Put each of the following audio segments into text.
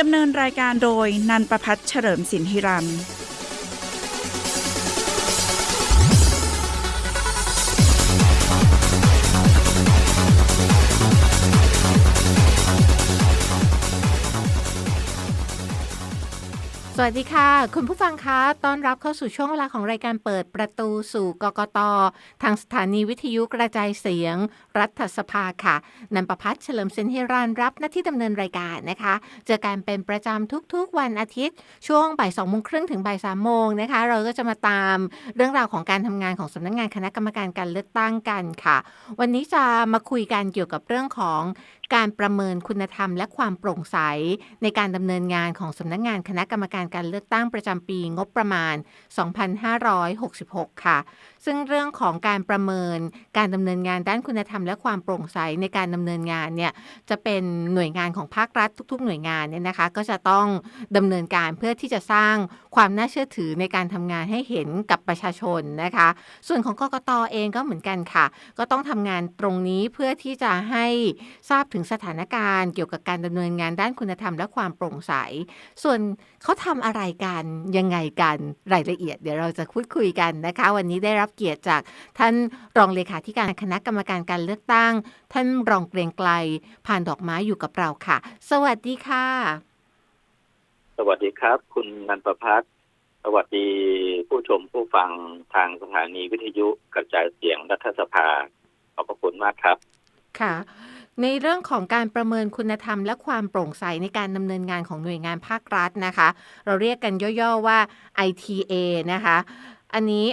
ดำเนินรายการโดยนันประพัฒน์เฉลิมสินธิรัม วัสดีค่ะ คุณผู้ฟังคะต้อนรับเข้าสู่ช่วงเวลาของรายการเปิดประตูสู่กกต ทางสถานีวิทยุกระจายเสียง รัฐสภาค่ะนันประพัฒน์เฉลิมเซนเฮรานรับหน้าที่ดำเนินรายการนะคะ เจอกันเป็นประจำทุกๆ วันอาทิตย์ ช่วงบ่ายสองโมงครึ่งถึงบ่ายสามโมงนะคะ เราก็จะมาตามเรื่องราวของการทำงานของสำนักงานคณะกรรมการการเลือกตั้งกันค่ะ วันนี้จะมาคุยกันเกี่ยวกับเรื่องของ การประเมินคุณธรรมและความโปร่งใส ในการดำเนินงานของสำนักงานคณะกรรมการการเลือกตั้งประจำปีงบประมาณ 2566 ค่ะ ซึ่งเรื่องของการประเมินการดำเนินงานด้านคุณธรรมและความโปร่งใสในการดำเนินงานเนี่ยจะเป็นหน่วยงานของภาครัฐทุก ๆ หน่วยงานเนี่ยนะคะก็จะต้องดำเนินการเพื่อที่จะสร้างความน่าเชื่อถือในการทำงานให้เห็นกับประชาชนนะคะ ส่วนของกกตเองก็เหมือนกันค่ะ ก็ต้องทำงานตรงนี้เพื่อที่จะให้ทราบถึงสถานการณ์เกี่ยวกับการดำเนินงานด้านคุณธรรมและความโปร่งใส ส่วนเขาทำอะไรกันยังไงกันรายละเอียด เดี๋ยวเราจะพูดคุยกันนะคะ วันนี้ได้รับเกียรติจากท่านรองเลขาธิการคณะกรรมการการเลือกตั้ง ท่านรองเกรียงไกลผ่านดอกไม้อยู่กับเราค่ะ สวัสดีค่ะ สวัสดีครับ คุณนันประพัฒน์สวัสดีผู้ชมผู้ฟังทางสถานีวิทยุกระจายเสียงรัฐสภาขอบพระคุณมากครับ ค่ะ ในเรื่องของการประเมินคุณธรรมและความโปร่งใสในการดำเนินงานของหน่วยงานภาครัฐนะคะ เราเรียกกันย่อๆว่า ITA นะคะ อันนี้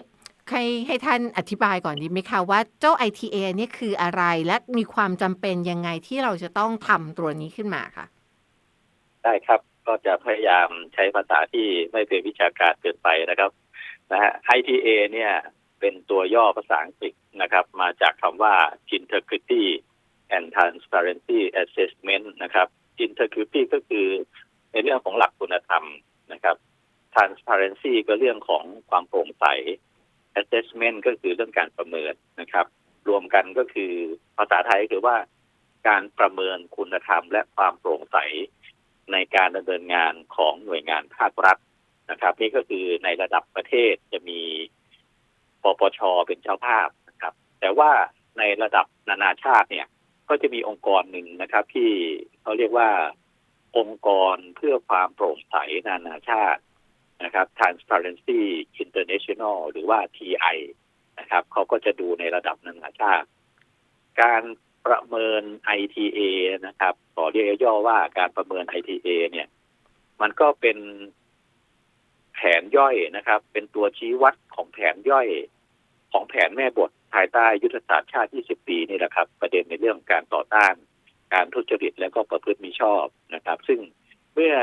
ให้ให้ท่านอธิบายก่อนดีไหมคะว่าเจ้า ITA เนี่ยคืออะไรและมีความจำเป็นยังไงที่เราจะต้องทำตัวนี้ขึ้นมาค่ะได้ครับก็จะพยายามใช้ภาษาที่ไม่เป็นวิชาการเกินไปนะครับนะฮะ ITA เนี่ยเป็นตัวย่อภาษาอังกฤษนะครับ มาจากคำว่า Integrity and Transparency Assessment นะครับ Integrity ก็คือในเรื่องของหลักคุณธรรมนะครับ Transparency ก็เรื่องของความโปร่งใส Assessment ก็คือเรื่องการประเมินนะครับ รวมกันก็คือภาษาไทยคือว่าการประเมินคุณธรรม และความโปร่งใสในการดำเนินงานของหน่วยงานภาครัฐนะครับ นี่ก็คือในระดับประเทศจะมีปปชเป็นเจ้าภาพนะครับ แต่ว่าในระดับนานาชาติเนี่ย ก็จะมีองค์กรหนึ่งนะครับ ที่เขาเรียกว่าองค์กรเพื่อความโปร่งใสนานาชาตินะครับ Transparency International หรือว่า TI นะครับเขาก็จะดูในระดับนานาชาติ การประเมิน ITA นะครับขอเรียกย่อว่าการประเมิน ITA เนี่ย มันก็เป็นแผนย่อยนะครับ เป็นตัวชี้วัดของแผนย่อยของแผนแม่บท ภายใต้ยุทธศาสตร์ชาติ 20 ปีนี่แหละครับ ประเด็นในเรื่องการต่อต้าน การทุจริตและก็ประพฤติมิชอบนะครับ ซึ่งเมื่อ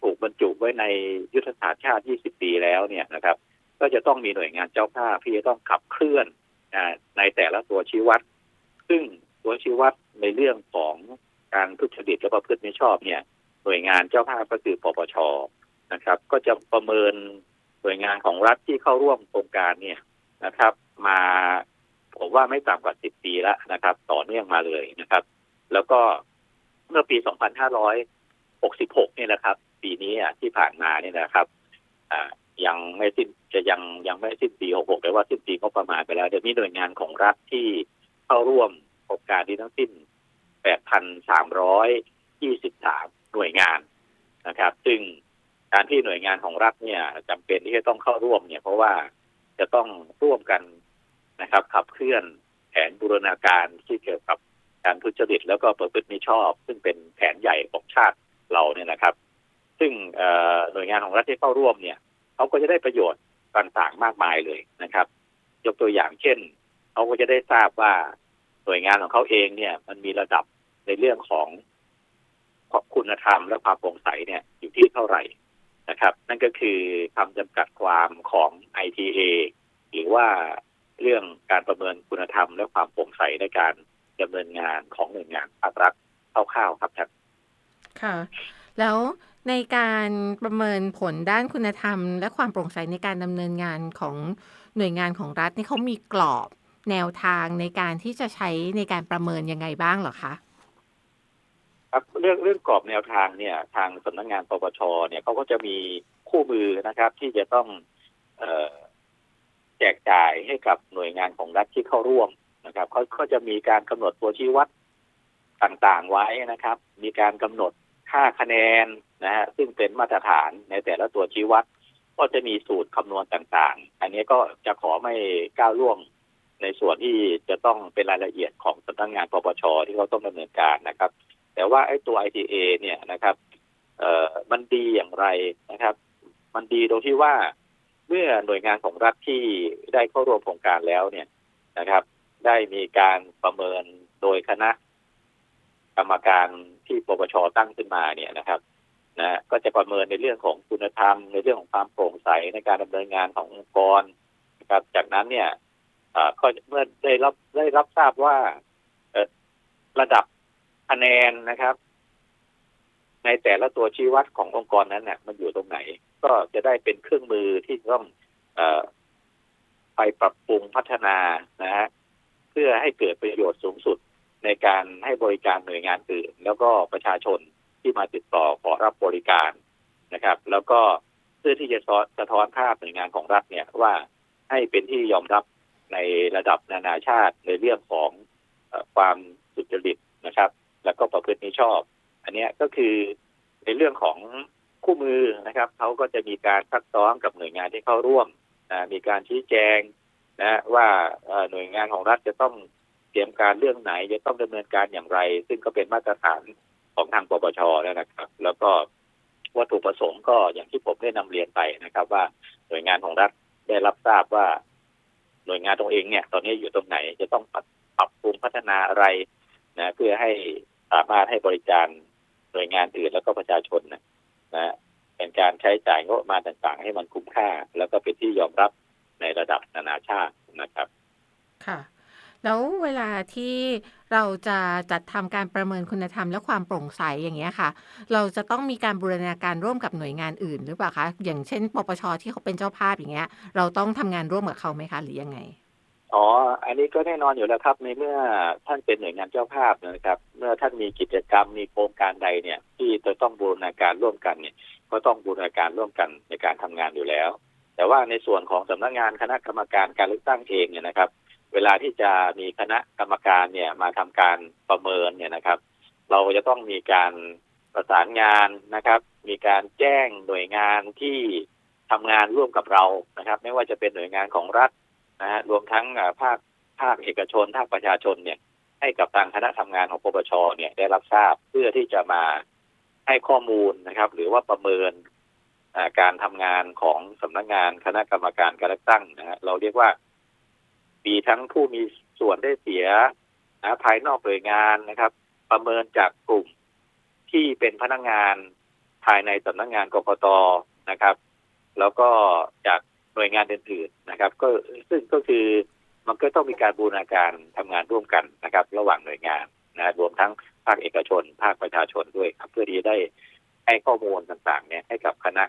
ถูกบรรจุไว้ในยุทธศาสตร์ชาติ 20 ปีแล้วเนี่ยนะครับ ก็จะต้องมีหน่วยงานเจ้าภาพที่จะต้องขับเคลื่อนอในแต่ละตัวชี้วัด ซึ่งตัวชี้วัดในเรื่องของการทุจริตและประพฤติมิชอบเนี่ย หน่วยงานเจ้าภาพก็คือปปชนะครับ ก็จะประเมินหน่วยงานของรัฐที่เข้าร่วมโครงการเนี่ยนะครับ มา ผมว่าไม่ต่ำกว่า10ปีแล้วนะครับ ต่อเนื่องมาเลยนะครับ แล้วก็เมื่อปี 2566 เนี่ยนะครับ ปีนี้ที่ผ่านมาเนี่ยนะครับอ่ายังไม่สิ้นจะยังยังไม่สิ้นปี 66 แต่ว่าสิ้นปีงบประมาณไปแล้วเดี๋ยวนี้หน่วยงานของรัฐที่เข้าร่วมโครงการนี้ทั้งสิ้น 8,323 หน่วยงานนะครับ ซึ่งการที่หน่วยงานของรัฐเนี่ยจำเป็นที่จะต้องเข้าร่วมเนี่ย เพราะว่าจะต้องร่วมกัน นะครับ ขับเคลื่อนแผนบูรณาการที่เกี่ยวกับการทุจริตแล้วก็ประพฤติมิชอบ ซึ่งเป็นแผนใหญ่ของชาติเราเนี่ยนะครับ ซึ่งหน่วยงานของรัฐที่เข้าร่วมเนี่ยเขาก็จะได้ประโยชน์ต่างๆมากมายเลยนะครับ ยกตัวอย่างเช่นเขาก็จะได้ทราบว่าหน่วยงานของเขาเองเนี่ย มันมีระดับในเรื่องของคุณธรรมและความโปร่งใสเนี่ยอยู่ที่เท่าไหร่นะครับ นั่นก็คือคำจำกัดความของ ITA หรือว่า เรื่องการประเมินคุณธรรม และความโปร่งใสในการดำเนินงานของหน่วยงานภาครัฐคร่าวๆครับท่านค่ะ แล้วในการประเมินผลด้านคุณธรรม และความโปร่งใสในการดำเนินงานของหน่วยงานของรัฐนี่เขามีกรอบแนวทางในการที่จะใช้ในการประเมินยังไงบ้างเหรอคะครับเรื่องเรื่องกรอบแนวทางเนี่ยทางสำนักงานปปชเนี่ยเขาก็จะมีคู่มือนะครับ ที่จะต้องเออ แจกจ่ายให้กับหน่วยงานของรัฐที่เข้าร่วมนะครับเขาก็จะมีการกำหนดตัวชี้วัดต่างๆไว้นะครับ มีการกำหนดค่าคะแนนนะฮะซึ่งเป็นมาตรฐานในแต่ละตัวชี้วัด ก็จะมีสูตรคำนวณต่างๆ อันนี้ก็จะขอไม่ก้าวล่วงในส่วนที่จะต้องเป็นรายละเอียดของสำนักงานปปชที่เขาต้องดำเนินการนะครับ แต่ว่าไอ้ตัว ITA เนี่ยนะครับ เอ่อมันดีอย่างไรนะครับ มันดีตรงที่ว่า เมื่อหน่วยงานของรัฐที่ได้เข้าร่วมโครงการแล้วเนี่ยนะครับ ได้มีการประเมินโดยคณะ กรรมการที่ปปชตั้งขึ้นมาเนี่ยนะครับนะก็จะประเมินในเรื่องของคุณธรรม ในเรื่องของความโปร่งใสในการดำเนินงานขององค์กรนะครับ จากนั้นเนี่ยเอ่อก็เมื่อได้รับได้รับทราบว่าระดับคะแนนนะครับ ในแต่ละตัวชี้วัดขององค์กรนั้นเนี่ยมันอยู่ตรงไหน ก็จะได้เป็นเครื่องมือที่ต้องอไปปรับปรุงพัฒนานะฮะเพื่อให้เกิดประโยชน์สูงสุดในการให้บริการหน่วยงานอื่น แล้วก็ประชาชนที่มาติดต่อขอรับบริการนะครับ แล้วก็เพื่อที่จะสะท้อนภาพหน่วยงานของรัฐเนี่ยว่าให้เป็นที่ยอมรับในระดับนานาชาติในเรื่องของอความสุจริตนะครับ แล้วก็ประพฤติมิชอบ อันนี้ก็คือในเรื่องของ คู่มือนะครับเขาก็จะมีการซักซ้อมกับหน่วยงานที่เข้าร่วมนะมีการชี้แจงนะว่าหน่วยงานของรัฐจะต้องเตรียมการเรื่องไหน จะต้องดำเนินการอย่างไร ซึ่งก็เป็นมาตรฐานของทางปปชแล้วนะครับ แล้วก็วัตถุประสงค์ก็อย่างที่ผมได้นำเรียนไปนะครับ ว่าหน่วยงานของรัฐได้รับทราบว่า หน่วยงานตรงเองเนี่ย ตอนนี้อยู่ตรงไหน จะต้องปรับปรับปรุงพัฒนาอะไรนะ เพื่อให้สามารถให้บริการหน่วยงานอื่นแล้วก็ประชาชนนะ นะเป็นการใช้จ่ายงบประมาต่างๆ ให้มันคุ้มค่า แล้วก็เป็นที่ยอมรับในระดับนานาชาตินะครับ ค่ะ แล้วเวลาที่เราจะจัดทำการประเมินคุณธรรมและความโปร่งใสอย่างเงี้ยค่ะ เราจะต้องมีการบูรณาการร่วมกับหน่วยงานอื่นหรือเปล่าคะอย่างเช่น ปปชที่เขาเป็นเจ้าภาพอย่างเงี้ย เราต้องทำงานร่วมกับเขาไหมคะหรือยังไง อ๋อ อันนี้ก็แน่นอนอยู่แล้วครับ ในเมื่อท่านเป็นหน่วยงานเจ้าภาพนะครับ เมื่อท่านมีกิจกรรมมีโครงการใดเนี่ย ที่จะต้องบูรณาการร่วมกันเนี่ย ก็ต้องบูรณาการร่วมกันในการทำงานอยู่แล้ว แต่ว่าในส่วนของสำนักงานคณะกรรมการการเลือกตั้งเองเนี่ยนะครับ เวลาที่จะมีคณะกรรมการเนี่ยมาทำการประเมินเนี่ยนะครับ เราจะต้องมีการประสานงานนะครับ มีการแจ้งหน่วยงานที่ทำงานร่วมกับเรานะครับ ไม่ว่าจะเป็นหน่วยงานของรัฐ นะฮะรวมทั้งภาคภาคเอกชนภาคประชาชนเนี่ย ให้กับทางคณะทำงานของปปชเนี่ยได้รับทราบเพื่อที่จะมาให้ข้อมูลนะครับ หรือว่าประเมินการทำงานของสำนักงานคณะกรรมการการเลือกตั้งนะฮะเราเรียกว่ามีทั้งผู้มีส่วนได้เสียนะภายนอกหน่วยงานนะครับ ประเมินจากกลุ่มที่เป็นพนักงานภายในสำนักงานกรกตนะครับ แล้วก็จาก หน่วยงานอื่นๆนะครับ ก็ซึ่งก็คือมันก็ต้องมีการบูรณาการทำงานร่วมกันนะครับ ระหว่างหน่วยงานนะรวมทั้งภาคเอกชน ภาคประชาชนด้วยครับ เพื่อที่จะได้ให้ข้อมูลต่างๆ เนี่ยให้กับคณะ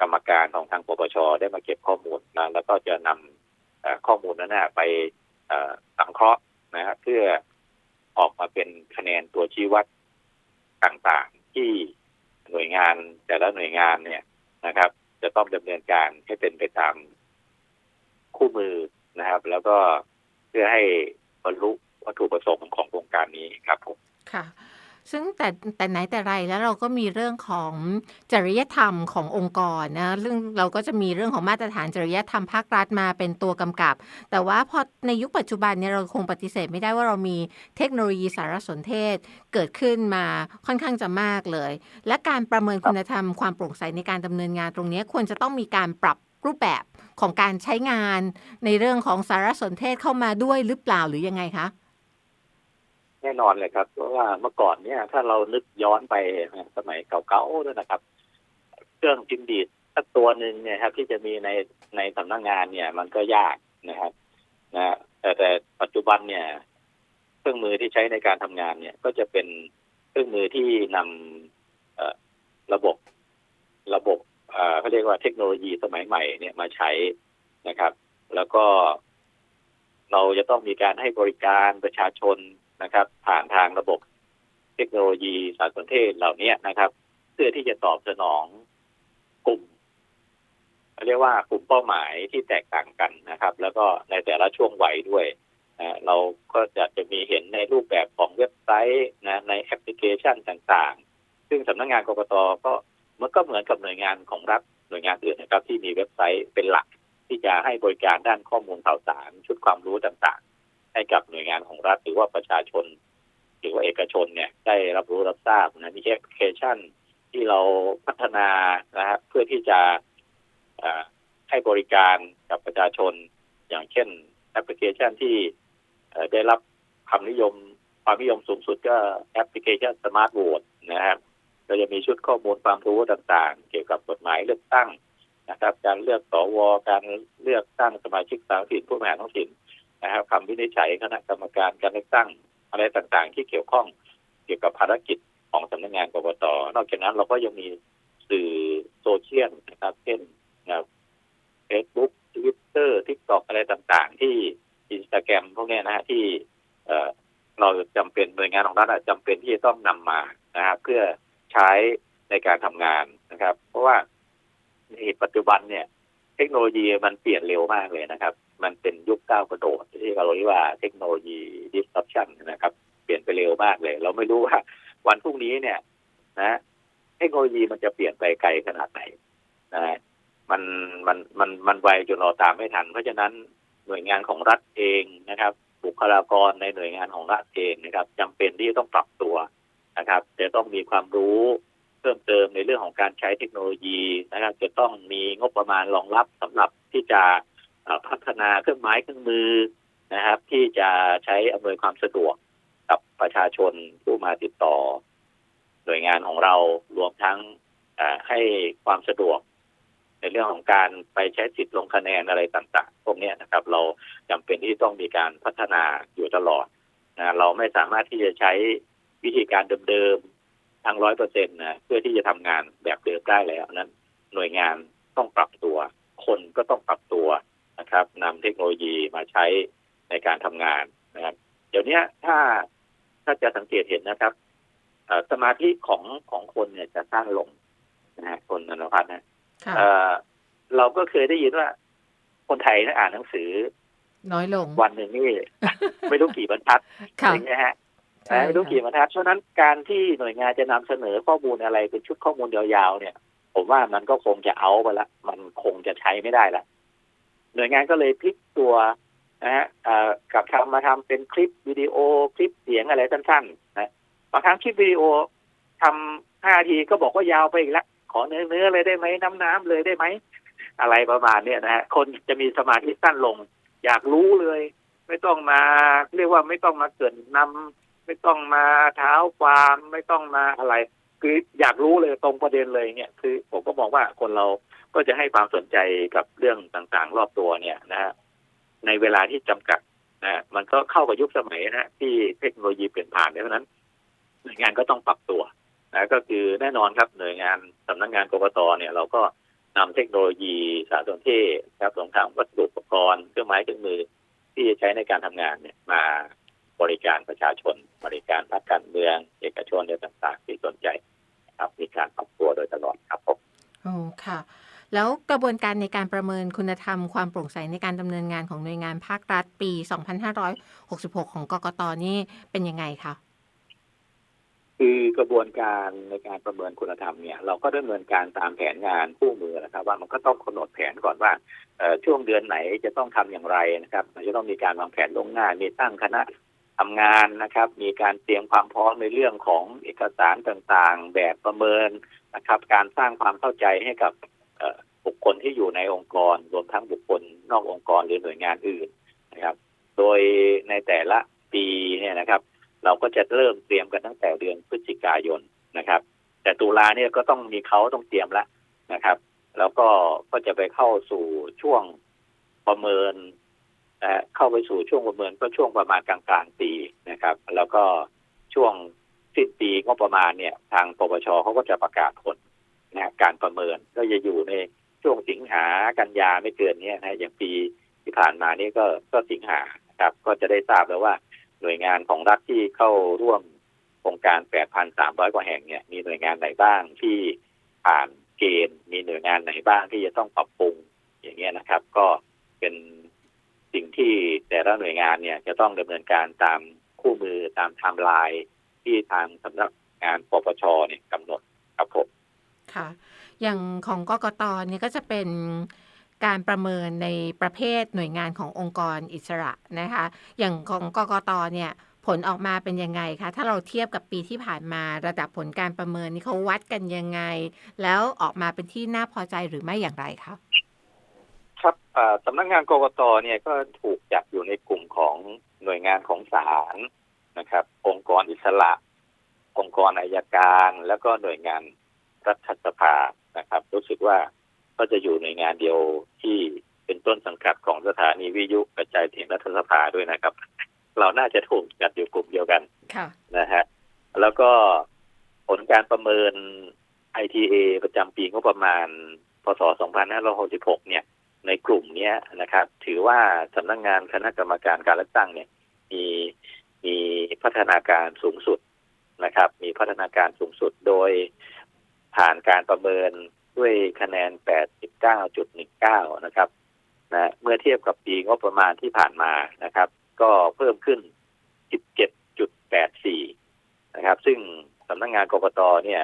กรรมการของทางปปชได้มาเก็บข้อมูลนะแล้วก็จะนำเอ่อข้อมูลนั้นไปสังเคราะห์นะครับเพื่อออกมาเป็นคะแนนตัวชี้วัดต่างๆ ที่หน่วยงานแต่ละหน่วยงานเนี่ยนะครับ จะต้องดำเนินการให้เป็นไปตามคู่มือนะครับ แล้วก็เพื่อให้บรรลุวัตถุประสงค์ของโครงการนี้ครับผมค่ะ ซึ่งแต่แต่ไหนแต่ไรแล้วเราก็มีเรื่องของจริยธรรมขององค์กรนะเรื่องเราก็จะมีเรื่องของมาตรฐานจริยธรรมภาครัฐมาเป็นตัวกำกับ แต่ว่าพอในยุคปัจจุบันเนี่ยเราคงปฏิเสธไม่ได้ว่าเรามีเทคโนโลยีสารสนเทศเกิดขึ้นมาค่อนข้างจะมากเลย และการประเมินคุณธรรมความโปร่งใสในการดำเนินงานตรงนี้ควรจะต้องมีการปรับรูปแบบของการใช้งานในเรื่องของสารสนเทศเข้ามาด้วยหรือเปล่าหรือยังไงคะ แน่นอนเลยครับ เพราะว่าเมื่อก่อนเนี่ย ถ้าเรานึกย้อนไปสมัยเก่าๆด้วยนะครับ เครื่องพิมพ์ดีดสักตัวหนึ่งเนี่ยครับ ที่จะมีในในสำนักงานเนี่ย มันก็ยากนะครับนะแต่แต่ปัจจุบันเนี่ย เครื่องมือที่ใช้ในการทำงานเนี่ย ก็จะเป็นเครื่องมือที่นำเอระบบระบบเขาเรียกว่าเทคโนโลยีสมัยใหม่เนี่ยมาใช้นะครับ แล้วก็เราจะต้องมีการให้บริการประชาชน นะครับ ผ่านทางระบบเทคโนโลยีสารสนเทศเหล่านี้นะครับ เพื่อที่จะตอบสนองกลุ่มเรียกว่ากลุ่มเป้าหมายที่แตกต่างกันนะครับ แล้วก็ในแต่ละช่วงวัยด้วยเราก็จะจะมีเห็นในรูปแบบของเว็บไซต์นะในแอปพลิเคชันต่างๆ ซึ่งสำนักงานกกตก็มันก็เหมือนกับหน่วยงานของรัฐหน่วยงานอื่นนะครับ ที่มีเว็บไซต์เป็นหลักที่จะให้บริการด้านข้อมูลข่าวสาร ชุดความรู้ต่างๆ ให้กับหน่วยงานของรัฐหรือว่าประชาชน หรือว่าเอกชนเนี่ยได้รับรู้รับทราบนะมีแอปพลิเคชันที่เราพัฒนานะครับเพื่อที่จะให้บริการกับประชาชน อย่างเช่นแอปพลิเคชันที่ได้รับความนิยมความนิยมสูงสุดก็แอปพลิเคชันสมาร์ทโหวตนะครับก็จะมีชุดข้อมูลความรู้ต่างๆ เกี่ยวกับกฎหมายเลือกตั้งนะครับ การเลือกสวการเลือกตั้งสมาชิกสามัถิ่นผู้บริหารท้องถิ่น นะครับคำวินิจฉัยคณะกรรมการการเลือกตั้งอะไรต่างๆ ที่เกี่ยวข้องเกี่ยวกับภารกิจของสำนักงานกกตนอกจากนั้นเราก็ยังมีสื่อโซเชียลนะครับเช่นนะเฟซบุ๊กทวิตเตอร์ทิกตอกอะไรต่างๆ ที่อินสตาแกรมพวกนี้นะฮะที่เราจำเป็นหน่วยงานของรัฐอะจำเป็นที่จะต้องนำมานะครับเพื่อใช้ในการทำงานนะครับ เพราะว่าในปัจจุบันเนี่ย เทคโนโลยีมันเปลี่ยนเร็วมากเลยนะครับ มันเป็นยุคก้าวกระโดดที่เราเรียกว่าเทคโนโลยี disruption นะครับ เปลี่ยนไปเร็วมากเลย เราไม่รู้ว่า วันพรุ่งนี้เนี่ย นะเทคโนโลยีมันจะเปลี่ยนไปไกลขนาดไหนนะมันมันมันมันไวจนเราตามไม่ทัน เพราะฉะนั้นหน่วยงานของรัฐเองนะครับ บุคลากรในหน่วยงานของรัฐเองนะครับจำเป็นที่จะต้องปรับตัวนะครับจะต้องมีความรู้เพิ่มเติมในเรื่องของการใช้เทคโนโลยีนะครับ จะต้องมีงบประมาณรองรับสำหรับที่จะ พัฒนาเครื่องไม้เครื่องมือนะครับ ที่จะใช้อำนวยความสะดวกกับประชาชนผู้มาติดต่อ หน่วยงานของเรารวมทั้งให้ความสะดวก ในเรื่องของการไปใช้สิทธิ์ลงคะแนนอะไรต่างๆพวกนี้นะครับ เราจำเป็นที่ต้องมีการพัฒนาอยู่ตลอดนะเราไม่สามารถที่จะใช้วิธีการเดิมๆทั้งร้อยเปอร์เซ็นต์นะเพื่อที่จะทำงานแบบเดิมได้แล้วนั้น หน่วยงานต้องปรับตัว คนก็ต้องปรับตัว นะครับนำเทคโนโลยีมาใช้ในการทำงานนะครับ เดี๋ยวเนี้ยถ้าถ้าจะสังเกตเห็นนะครับเอ่อสมาธิของของคนเนี่ยจะสั้นลงนะฮะคนนนพัฒน์นะค่ะเอ่อเราก็เคยได้ยินว่า คนไทยนะอ่านหนังสือ น้อยลง วันหนึ่งนี่ไม่รู้กี่บรรทัดค่ะอย่างเงี้ยฮะใช่ไม่รู้กี่บรรทัดเพราะฉะนั้นการที่หน่วยงานจะนำเสนอข้อมูลอะไรเป็นชุดข้อมูลยาวๆเนี่ย ผมว่ามันก็คงจะเอาไปละ มันคงจะใช้ไม่ได้ละ หน่วยงานก็เลยพลิกตัวนะฮะกับทำมาทำเป็นคลิปวิดีโอคลิปเสียงอะไรสั้นๆนะบางครั้งคลิปวิดีโอทำห้าทีก็บอกว่ายาวไปอีกแล้วขอเนื้อเนื้อๆเลยได้ไหมน้ำน้ำๆเลยได้ไหมอะไรประมาณเนี้ยนะฮะคนจะมีสมาธิสั้นลง อยากรู้เลย ไม่ต้องมา เรียกว่าไม่ต้องมาเกินนำไม่ต้องมาเท้าความไม่ต้องมาอะไร คืออยากรู้เลยตรงประเด็นเลยเนี่ย คือผมก็มองว่าคนเรา ก็จะให้ความสนใจกับเรื่องต่างๆ รอบตัวเนี่ยนะฮะในเวลาที่จำกัดนะมันก็เข้ากับยุคสมัยนะที่เทคโนโลยีเปลี่ยนผ่านเพราะนั้นหน่วยงานก็ต้องปรับตัวนะก็คือแน่นอนครับหน่วยงานสำนักงานกกตเนี่ย เราก็นำเทคโนโลยีสารสนเทศครับรวมทั้งวัสดุอุปกรณ์เครื่องไม้เครื่องมือที่จะใช้ในการทำงานเนี่ย มาบริการประชาชน บริการพรรคการเมือง เอกชนอะไรต่างๆที่สนใจ ครับมีการปรับตัวโดยตลอดครับผมโอ้ค่ะ แล้วกระบวนการในการประเมินคุณธรรมความโปร่งใสในการดำเนินงานของหน่วยงานภาครัฐปี 2566 ของกกตนี่เป็นยังไงคะคือกระบวนการในการประเมินคุณธรรมเนี่ย เราก็ดำเนินการตามแผนงานคู่มือนะครับ ว่ามันก็ต้องกำหนดแผนก่อนว่าช่วงเดือนไหนจะต้องทำอย่างไรนะครับมันจะต้องมีการวางแผนล่วงหน้ามีตั้งคณะทำงานนะครับ มีการเตรียมความพร้อมในเรื่องของเอกสารต่างๆ แบบประเมินนะครับ การสร้างความเข้าใจให้กับ บุคคลที่อยู่ในองค์กร รวมทั้งบุคคลนอกองค์กรหรือหน่วยงานอื่นนะครับ โดยในแต่ละปีเนี่ยนะครับ เราก็จะเริ่มเตรียมกันตั้งแต่เดือนพฤศจิกายนนะครับ แต่ตุลาเนี่ยก็ต้องมีเขาต้องเตรียมแล้วนะครับ แล้วก็ก็จะไปเข้าสู่ช่วงประเมินนะเข้าไปสู่ช่วงประเมินก็ช่วงประมาณกลางกลางปีนะครับ แล้วก็ช่วงสิ้นปีงบประมาณเนี่ย ทางปปชเขาก็จะประกาศผลนะการประเมินก็จะอยู่ใน ช่วงสิงหากันยาไม่เกินนี้นะอย่างปีที่ผ่านมานี่ก็ก็สิงหาครับ ก็จะได้ทราบแล้วว่าหน่วยงานของรัฐที่เข้าร่วมโครงการ 8,300 กว่าแห่งเนี่ยมีหน่วยงานไหนบ้างที่ผ่านเกณฑ์มีหน่วยงานไหนบ้างที่จะต้องปรับปรุงอย่างเงี้ยนะครับ ก็เป็นสิ่งที่แต่ละหน่วยงานเนี่ยจะต้องดำเนินการตามคู่มือตามไทม์ไลน์ที่ทางสำนักงานปปชเนี่ยกำหนดครับผมค่ะ อย่างของกกตเนี่ยก็จะเป็นการประเมินในประเภทหน่วยงานขององค์กรอิสระนะคะ อย่างของกกตเนี่ยผลออกมาเป็นยังไงคะ ถ้าเราเทียบกับปีที่ผ่านมาระดับผลการประเมินนี่เขาวัดกันยังไง แล้วออกมาเป็นที่น่าพอใจหรือไม่อย่างไรคะครับอ่าสำนักงานกกตเนี่ยก็ถูกจัดอยู่ในกลุ่มของหน่วยงานของศาลนะครับ องค์กรอิสระ องค์กรอายการ แล้วก็หน่วยงานรัฐสภา นะครับ รู้สึกว่าก็จะอยู่ในงานเดียวที่เป็นต้นสังกัดของสถานีวิทยุกระจายเสียงรัฐสภาด้วยนะครับ เราน่าจะถูกจัดอยู่กลุ่มเดียวกันค่ะนะฮะแล้วก็ผลการประเมิน ITA ประจำปีงบประมาณ พศ 2566 เนี่ย ในกลุ่มเนี้ยนะครับ ถือว่าสำนักงงานคณะกรรมการการเลือกตั้งเนี่ย มีมีพัฒนาการสูงสุดนะครับ มีพัฒนาการสูงสุดโดย ผ่านการประเมินด้วยคะแนน 89.19 นะครับนะเมื่อเทียบกับปีงบประมาณที่ผ่านมานะครับ ก็เพิ่มขึ้น 17.84 นะครับ ซึ่งสำนักงงานกกตเนี่ย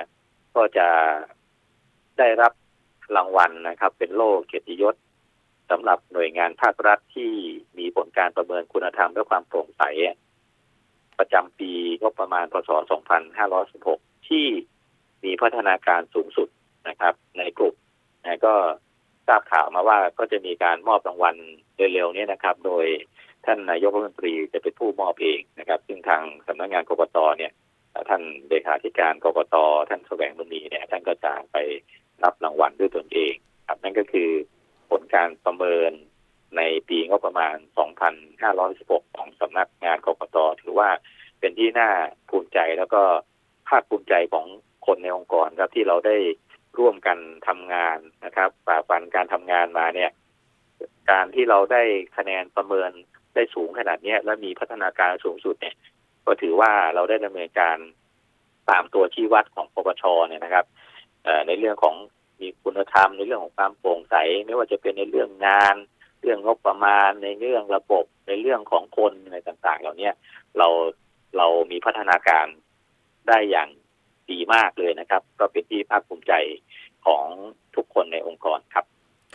ก็จะได้รับรางวัลนะครับ เป็นโล่เกียรติยศสำหรับหน่วยงานภาครัฐที่มีผลการประเมินคุณธรรมและความโปร่งใส ประจำปีงบประมาณพศ 2516 ที่ มีพัฒนาการสูงสุดนะครับ ในกลุ่มนะก็ทราบข่าวมาว่าก็จะมีการมอบรางวัลเร็วๆนี้นะครับ โดยท่านนายกรัฐมนตรีจะเป็นผู้มอบเองนะครับ ซึ่งทางสำนักงานกกตเนี่ย ท่านเลขาธิการกกตท่านแสวงบุญมีเนี่ย ท่านก็จะไปรับรางวัลด้วยตนเอง ครับนั่นก็คือผลการประเมินในปีงบประมาณ 2516 ของสำนักงานกกตถือว่าเป็นที่น่าภูมิใจแล้วก็ภาคภูมิใจของ คนในองค์กรครับที่เราได้ร่วมกันทำงานนะครับฝ่าฟันการทำงานมาเนี่ย การที่เราได้คะแนนประเมินได้สูงขนาดเนี้ยและมีพัฒนาการสูงสุดเนี่ย ก็ถือว่าเราได้ดำเนินการตามตัวชี้วัดของปปชเนี่ยนะครับในเรื่องของมีคุณธรรมในเรื่องของความโปร่งใส ไม่ว่าจะเป็นในเรื่องงาน เรื่องงบประมาณ ในเรื่องระบบ ในเรื่องของคนอะไรต่าง ๆ เหล่านี้เราเรามีพัฒนาการได้อย่าง ดีมากเลยนะครับ ก็เป็นที่ภาคภูมิใจของทุกคนในองค์กรครับ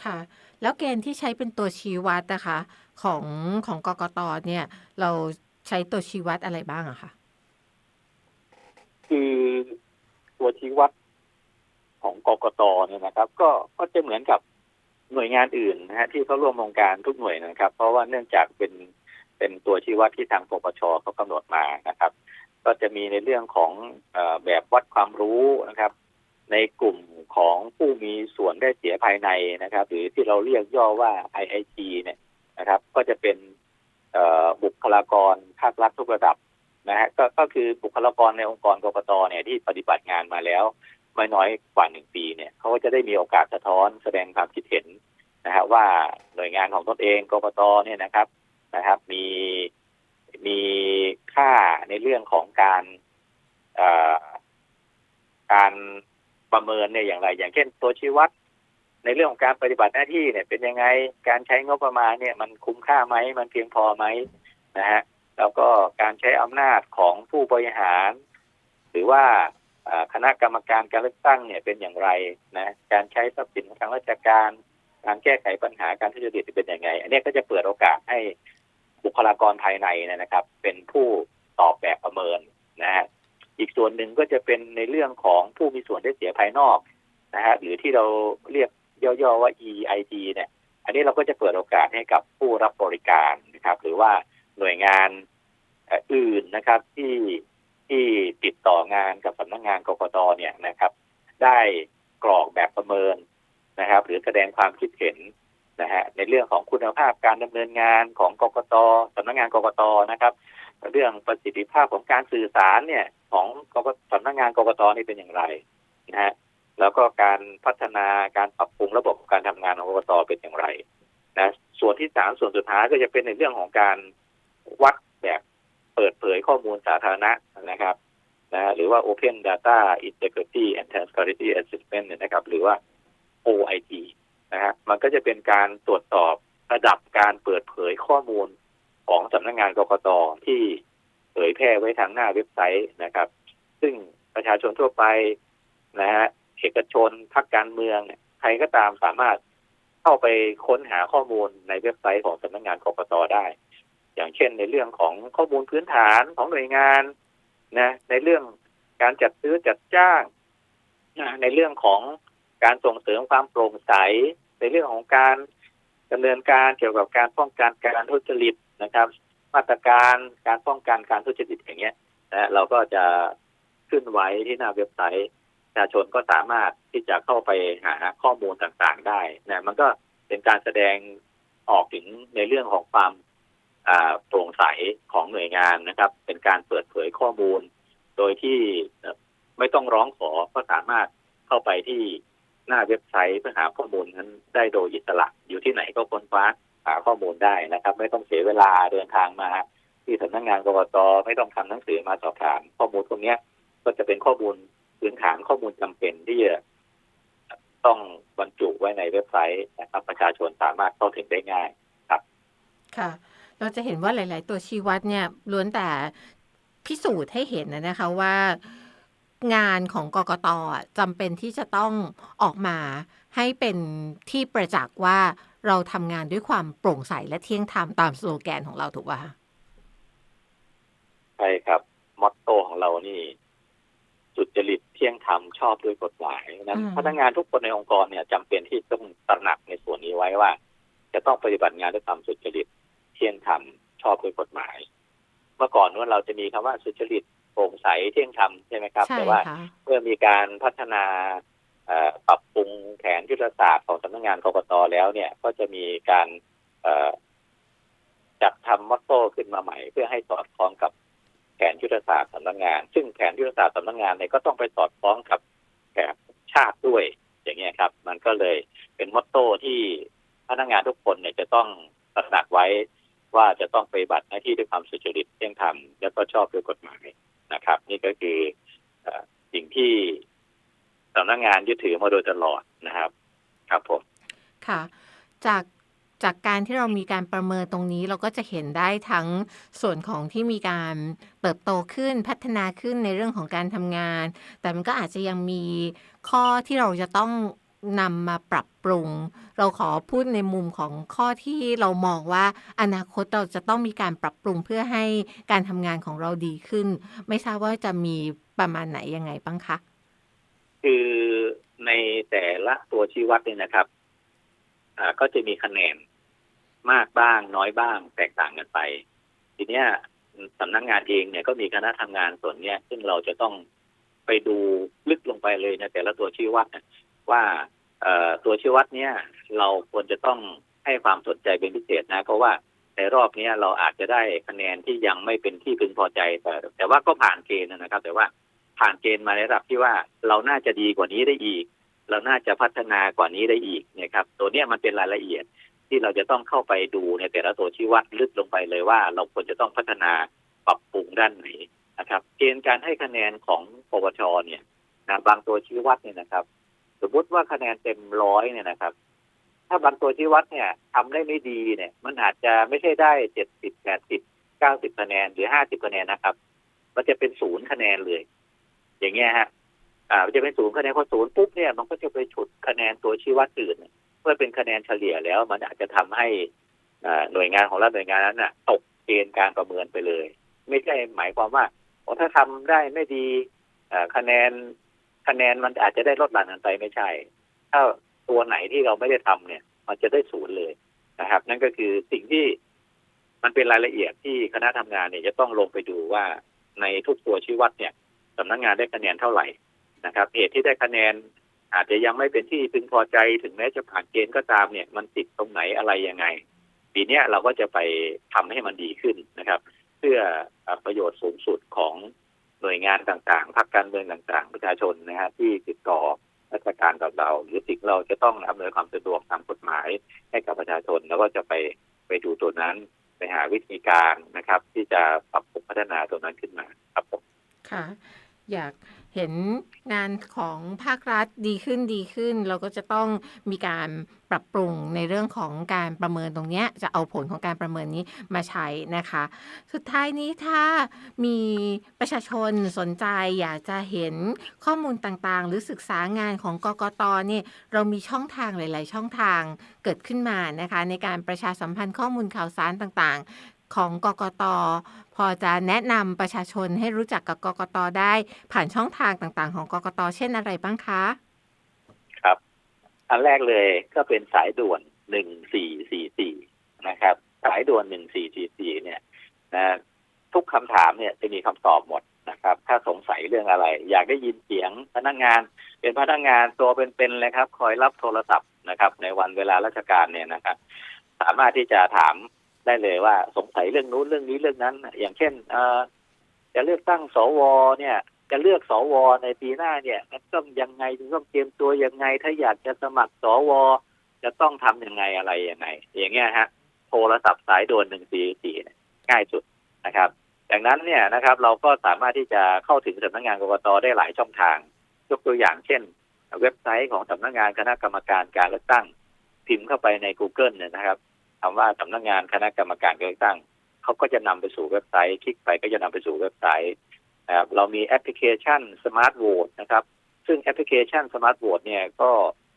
ค่ะ แล้วเกณฑ์ที่ใช้เป็นตัวชี้วัดนะคะ ของของกกตเนี่ย เราใช้ตัวชี้วัดอะไรบ้างอะคะคือตัวชี้วัดของกกตเนี่ยนะครับ ก็ก็จะเหมือนกับหน่วยงานอื่นนะฮะที่เขาร่วมโครงการทุกหน่วยนะครับ เพราะว่าเนื่องจากเป็นเป็นตัวชี้วัดที่ทางปปชเขากำหนดมานะครับ ก็จะมีในเรื่องของอแบบวัดความรู้นะครับ ในกลุ่มของผู้มีส่วนได้เสียภายในนะครับ หรือที่เราเรียกย่อว่า IIT เนี่ยนะครับ ก็จะเป็นบุคลากรภาครัฐทุกระดับนะฮะก็ก็คือบุคลากรในองค์กรกกตเนี่ยที่ปฏิบัติงานมาแล้ว ไม่น้อยกว่าหนึ่งปีเนี่ยเขาก็จะได้มีโอกาสสะท้อนแสดงความคิดเห็นนะฮะว่าหน่วยงานของตนเองกกตเนี่ยนะครับนะครับ มี มีค่าในเรื่องของการการประเมินเนี่ยอย่างไร อย่างเช่นตัวชี้วัด ในเรื่องของการปฏิบัติหน้าที่เนี่ย เป็นยังไงการใช้งบประมาณเนี่ย มันคุ้มค่าไหมมันเพียงพอไหมนะฮะแล้วก็การใช้อำนาจของผู้บริหาร หรือว่าคณะกรรมการการเลือกตั้งเนี่ยเป็นอย่างไรนะ การใช้ทรัพย์สินทางราชการ การแก้ไขปัญหาการทุจริตเป็นยังไง อันนี้ก็จะเปิดโอกาสให้ บุคลากรภายในนะครับ เป็นผู้ตอบแบบประเมินนะฮะอีกส่วนหนึ่งก็จะเป็นในเรื่องของผู้มีส่วนได้เสียภายนอกนะฮะหรือที่เราเรียกย่อๆว่า EIT เนี่ย อันนี้เราก็จะเปิดโอกาสให้กับผู้รับบริการนะครับ หรือว่าหน่วยงานอื่นนะครับ ที่ที่ติดต่องานกับสำนักงานกกตเนี่ยนะครับ ได้กรอกแบบประเมินนะครับ หรือแสดงความคิดเห็น นะฮะในเรื่องของคุณภาพการดำเนินงานของกกตสำนักงานกกตนะครับ เรื่องประสิทธิภาพของการสื่อสารเนี่ยของกกสำนักงานกกตนี่เป็นอย่างไรนะฮะแล้วก็การพัฒนาการปรับปรุงระบบการทำงานของกกตเป็นอย่างไรนะส่วนที่สามส่วนสุดท้ายก็จะเป็นในเรื่องของการวัดแบบเปิดเผยข้อมูลสาธารณะนะครับนะฮะหรือว่า Open Data Integrity and Transparency Assessment เนี่ยนะครับ หรือว่า OIT นะฮะมันก็จะเป็นการตรวจสอบระดับการเปิดเผยข้อมูลของสำนักงานกกตที่เผยแพร่ไว้ทางหน้าเว็บไซต์นะครับ ซึ่งประชาชนทั่วไปนะฮะเอกชนพรรคการเมืองใครก็ตามสามารถเข้าไปค้นหาข้อมูลในเว็บไซต์ของสำนักงานกกตได้ อย่างเช่นในเรื่องของข้อมูลพื้นฐานของหน่วยงานนะในเรื่องการจัดซื้อจัดจ้างนะในเรื่องของการส่งเสริมความโปร่งใส ในเรื่องของการดำเนินการเกี่ยวกับการป้องกันการทุจริตนะครับ มาตรการการป้องกันการทุจริตอย่างเงี้ยนะเราก็จะขึ้นไว้ที่หน้าเว็บไซต์ประชาชนก็สามารถที่จะเข้าไปหาข้อมูลต่างๆได้นะมันก็เป็นการแสดงออกถึงในเรื่องของความโปร่งใสของหน่วยงานนะครับ เป็นการเปิดเผยข้อมูล โดยที่ไม่ต้องร้องขอก็สามารถเข้าไปที่ หน้าเว็บไซต์เพื่อหาข้อมูลนั้นได้โดยอิสระอยู่ที่ไหนก็ค้นคว้าหาข้อมูลได้นะครับ ไม่ต้องเสียเวลาเดินทางมา ที่สำนักงานกรกตไม่ต้องทำหนังสือมาสอบถาม ข้อมูลพวกนี้ก็จะเป็นข้อมูลพื้นฐานข้อมูลจำเป็นที่จะต้องบรรจุไว้ในเว็บไซต์นะครับ ประชาชนสามารถเข้าถึงได้ง่ายค่ะ เราจะเห็นว่าหลาย ๆ ตัวชี้วัดเนี่ยล้วนแต่พิสูจน์ให้เห็นนะนะคะว่า งานของกกตอะจำเป็นที่จะต้องออกมาให้เป็นที่ประจักษ์ว่าเราทำงานด้วยความโปร่งใสและเที่ยงธรรมตามสโลแกนของเราถูกป่ะคะใช่ครับมอตโต้ของเรานี่สุจริตเที่ยงธรรมชอบด้วยกฎหมายนั้นพนักงานทุกคนในองค์กรเนี่ยจำเป็นที่ต้องตระหนักในส่วนนี้ไว้ว่า จะต้องปฏิบัติงานด้วยความสุจริตเที่ยงธรรมชอบด้วยกฎหมาย เมื่อก่อนว่าเราจะมีคำว่าสุจริต โปร่งใสเที่ยงธรรมใช่ไหมครับใช่แต่ว่าค่ะเมื่อมีการพัฒนาเอ่อปรับปรุงแผนยุทธศาสตร์ของสำนักงานกรกตแล้วเนี่ยก็จะมีการเอ่อจัดทำมอตโต้ขึ้นมาใหม่ เพื่อให้สอดคล้องกับแผนยุทธศาสตร์สำนักงาน ซึ่งแผนยุทธศาสตร์สำนักงานเนี่ยก็ต้องไปสอดคล้องกับแผนชาติด้วย อย่างเงี้ยครับ มันก็เลยเป็นมอตโต้ที่พนักงานทุกคนเนี่ยจะต้องตระหนักไว้ว่าจะต้องปฏิบัติหน้าที่ด้วยความสุจริตเที่ยงธรรมแล้วก็ชอบด้วยกฎหมาย นะครับ นี่ก็คือสิ่งที่สำนักงานยึดถือมาโดยตลอดนะครับ ครับผมค่ะ จากจากการที่เรามีการประเมินตรงนี้เราก็จะเห็นได้ทั้งส่วนของที่มีการเติบโตขึ้นพัฒนาขึ้นในเรื่องของการทำงาน แต่มันก็อาจจะยังมีข้อที่เราจะต้อง นำมาปรับปรุง เราขอพูดในมุมของข้อที่เรามองว่าอนาคตเราจะต้องมีการปรับปรุงเพื่อให้การทำงานของเราดีขึ้น ไม่ทราบว่าจะมีประมาณไหนยังไงบ้างคะคือในแต่ละตัวชี้วัดเนี่ยนะครับ อ่าก็จะมีคะแนนมากบ้างน้อยบ้าง แตกต่างกันไป ทีเนี้ยสำนักงานเองเนี่ยก็มีคณะทำงานส่วนเนี้ยซึ่งเราจะต้องไปดูลึกลงไปเลยในแต่ละตัวชี้วัดว่า ตัวชี้วัดเนี่ยเราควรจะต้องให้ความสนใจเป็นพิเศษนะ เพราะว่าในรอบนี้เราอาจจะได้คะแนนที่ยังไม่เป็นที่พึงพอใจแต่แต่ว่าก็ผ่านเกณฑ์นะครับ แต่ว่าผ่านเกณฑ์มาในระดับที่ว่าเราน่าจะดีกว่านี้ได้อีก เราน่าจะพัฒนากว่านี้ได้อีกนี่ยครับ ตัวเนี้ยมันเป็นรายละเอียดที่เราจะต้องเข้าไปดูในแต่ละตัวชี้วัดลึกลงไปเลยว่า เราควรจะต้องพัฒนาปรับปรุงด้านไหนนะครับ เกณฑ์การให้คะแนนของปปชเนี่ยนะบางตัวชี้วัดเนี่ยนะครับ สมมติว่าคะแนนเต็มร้อยเนี่ยนะครับ ถ้าบางตัวชี้วัดเนี่ยทำได้ไม่ดีเนี่ย มันอาจจะไม่ใช่ได้เจ็ดสิบแปดสิบเก้าสิบคะแนนหรือห้าสิบคะแนนนะครับ มันจะเป็นศูนย์คะแนนเลย อย่างเงี้ยฮะ อ่า มันจะเป็นศูนย์คะแนนพอศูนย์ปุ๊บเนี่ยมันก็จะไปฉุดคะแนนตัวชี้วัดอื่นเนี่ยเมื่อเป็นคะแนนเฉลี่ยแล้ว มันอาจจะทำให้อ่าหน่วยงานของรัฐหน่วยงานนั้นน่ะ ตกเกณฑ์การประเมินไปเลย ไม่ใช่หมายความว่าถ้าทำได้ไม่ดีอ่าคะแนน คะแนนมันอาจจะได้ลดหลั่นกันไปไม่ใช่ ถ้าตัวไหนที่เราไม่ได้ทำเนี่ย มันจะได้ศูนย์เลยนะครับ นั่นก็คือสิ่งที่มันเป็นรายละเอียดที่คณะทำงานเนี่ยจะต้องลงไปดูว่าในทุกตัวชี้วัดเนี่ยสำนักงานได้คะแนนเท่าไหร่นะครับเหตุที่ได้คะแนนอาจจะยังไม่เป็นที่พึงพอใจถึงแม้จะผ่านเกณฑ์ก็ตามเนี่ย มันติดตรงไหนอะไรยังไง ปีนี้เราก็จะไปทำให้มันดีขึ้นนะครับ เพื่อประโยชน์สูงสุดของ หน่วยงานต่างๆพรรคการเมืองต่างๆ ประชาชนนะฮะที่ติดต่อราชการกับเรา หรือสิ่งเราจะต้องอำนวยความสะดวกตามกฎหมายให้กับประชาชนแล้วก็จะไปไปดูตัวนั้นไปหาวิธีการนะครับ ที่จะปรับปรุงพัฒนาตัวนั้นขึ้นมาครับผมค่ะ อยาก เห็นงานของภาครัฐดีขึ้นดีขึ้น เราก็จะต้องมีการปรับปรุงในเรื่องของการประเมินตรงนี้จะเอาผลของการประเมินนี้มาใช้นะคะ สุดท้ายนี้ถ้ามีประชาชนสนใจอยากจะเห็นข้อมูลต่างๆ หรือศึกษางานของกกตเนี่ยเรามีช่องทางหลาย ๆ ช่องทางเกิดขึ้นมานะคะ ในการประชาสัมพันธ์ข้อมูลข่าวสารต่างๆ ของกกต พอจะแนะนำประชาชนให้รู้จักกับกกตได้ ผ่านช่องทางต่างๆ ของกกต เช่นอะไรบ้างคะ ครับ อันแรกเลยก็เป็นสายด่วนหนึ่งสี่สี่สี่นะครับ สายด่วนหนึ่งสี่สี่สี่เนี่ยนะทุกคำถามเนี่ยจะมีคำตอบหมดนะครับ ถ้าสงสัยเรื่องอะไร อยากได้ยินเสียงพนักงาน เป็นพนักงานตัวเป็นๆเลยครับ คอยรับโทรศัพท์นะครับ ในวันเวลาราชการเนี่ยนะครับ สามารถที่จะถาม ได้เลยว่าสงสัยเรื่องนู้นเรื่องนี้เรื่องนั้น อย่างเช่นเอจะเลือกตั้งสวเนี่ยจะเลือกสวในปีหน้าเนี่ยมันต้องยังไงต้องเตรียมตัวยังไง ถ้าอยากจะสมัครสวจะต้องทำยังไงอะไรยังไง อย่างเงี้ยฮะโทรศัพท์สายด่วนหนึ่งสี่สี่ง่ายสุดนะครับดังนั้นเนี่ยนะครับ เราก็สามารถที่จะเข้าถึงสำนักงานกรกตได้หลายช่องทาง ยกตัวอย่างเช่น เว็บไซต์ของสำนักงานคณะกรรมการการเลือกตั้งพิมพ์เข้าไปใน Google เนี่ยนะครับ คำว่าสำนักงานคณะกรรมการการเลือกตั้งเขาก็จะนำไปสู่เว็บไซต์ คลิกไปก็จะนำไปสู่เว็บไซต์นะครับเรามีแอปพลิเคชัน Smart Vote นะครับ ซึ่งแอปพลิเคชัน Smart Vote เนี่ยก็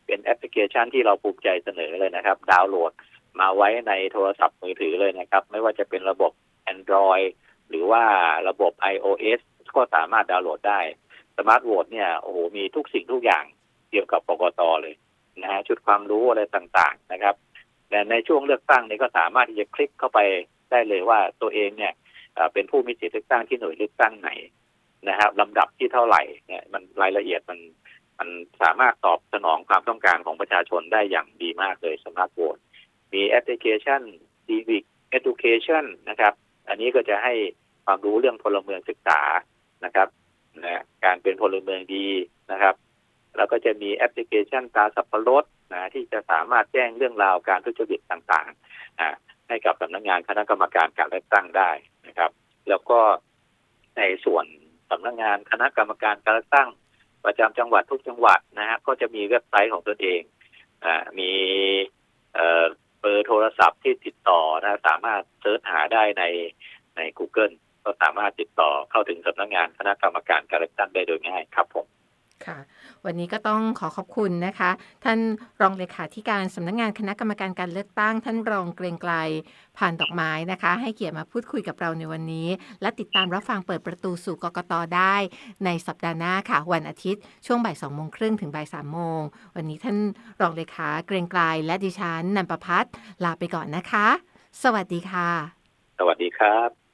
เป็นแอปพลิเคชันที่เราภูมิใจเสนอเลยนะครับ ดาวน์โหลดมาไว้ในโทรศัพท์มือถือเลยนะครับ ไม่ว่าจะเป็นระบบ Android หรือว่าระบบ iOS ก็สามารถดาวน์โหลดได้ Smart Vote เนี่ยโอ้โหมีทุกสิ่งทุกอย่างเกี่ยวกับกกตเลยนะฮะชุดความรู้อะไรต่างๆนะครับ แต่ในช่วงเลือกตั้งนี้ก็สามารถที่จะคลิกเข้าไปได้เลยว่าตัวเองเนี่ยเป็นผู้มีสิทธิเลือกตั้งที่หน่วยเลือกตั้งไหนนะครับลำดับที่เท่าไหร่เนี่ยมันรายละเอียดมันมันสามารถตอบสนองความต้องการของประชาชนได้อย่างดีมากเลยสมาร์ทโฟนมีแอปพลิเคชัน Civic Education นะครับ อันนี้ก็จะให้ความรู้เรื่องพลเมืองศึกษานะครับนะการเป็นพลเมืองดีนะครับ แล้วก็จะมีแอปพลิเคชันตาสับปะรด ที่จะสามารถแจ้งเรื่องราวการทุจริตต่างๆ ให้กับสำนักงานคณะกรรมการการเลือกตั้งได้นะครับ แล้วก็ในส่วนสำนักงานคณะกรรมการการเลือกตั้ง ประจำจังหวัดทุกจังหวัดนะฮะก็จะมีเว็บไซต์ของตนเองอมีเบอร์โทรศัพท์ที่ติดต่อนะสามารถเสิร์ชหาได้ในใน Google ก็สามารถติดต่อเข้าถึงสำนักงานคณะกรรมการการเลือกตั้งได้โดยง่ายครับผม ค่ะ วันนี้ก็ต้องขอขอบคุณนะคะ ท่านรองเลขาธิการสำนักงานคณะกรรมการการเลือกตั้ง ท่านรองเกรงไกลผ่านดอกไม้นะคะ ให้เกียรติมาพูดคุยกับเราในวันนี้ และติดตามรับฟังเปิดประตูสู่กกตได้ ในสัปดาห์หน้าค่ะ วันอาทิตย์ช่วงบ่ายสองโมงครึ่งถึงบ่ายสามโมงวันนี้ท่านรองเลขาเกรงไกลและดิฉันนันประพัฒน์ลาไปก่อนนะคะ สวัสดีค่ะ สวัสดีครับ